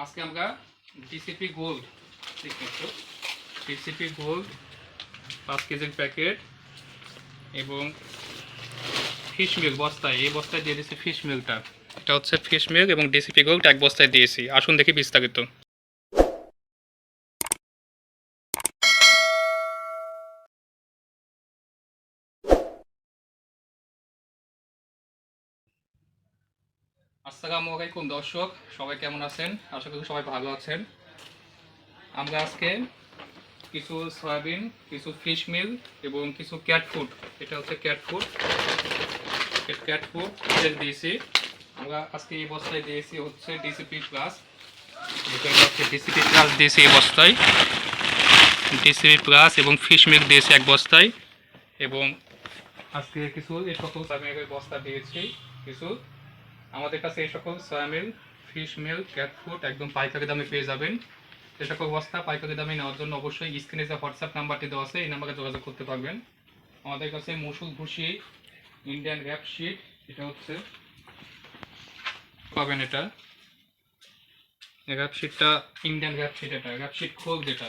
আজকে আমরা DCP gold দেখতেছো ডিসিপি গোল্ড পাঁচ কেজির প্যাকেট এবং ফিশ মিল্ক বস্তায়, এই বস্তায় দিয়ে দিয়েছি ফিশ মিল্কটা এটা হচ্ছে ফিশ মিল্ক এবং ডিসিপি গোল্ড এক বস্তায় দিয়েছি। আসুন দেখি বিস্তারিত। আসসালামু আলাইকুম, দর্শক। সবাই কেমন আছেন? আশা করি সবাই ভালো আছেন। আমরা আজকে কিছু সয়াবিন, কিছু ফিশ মিল এবং কিছু ক্যাট ফুড এটা হচ্ছে ক্যাট ফুড ক্যাট ফুড তেল দিয়েছি আমরা আজকে এই বস্তায় দিয়েছি হচ্ছে ডিসিপি প্লাস ডিসিপি প্লাস দিয়েছি এই বস্তায়। ডিসিপি প্লাস এবং ফিশ মিল দিয়েছি এক বস্তায়। এবং আজকে কিছু, এই সকল বস্তা দিয়েছি কিছু আমাদের কাছে এই সকল soya meal fish meal cat food একদম পাইকারি দামে পেয়ে যাবেন। এই সকল বস্তা পাইকারি দামে নেওয়ার জন্য অবশ্যই স্ক্রিনে যে হোয়াটসঅ্যাপ নাম্বারটি দেওয়া আছে, এই নাম্বারে যোগাযোগ করতে পারবেন। আমাদের কাছে মুসুল ভুসি ইন্ডিয়ান র্যাপ শিট এটা হচ্ছে পাবেন এটা। র্যাপ শিটটা ইন্ডিয়ান র্যাপ শিট এটা র্যাপ শিট খোল যেটা।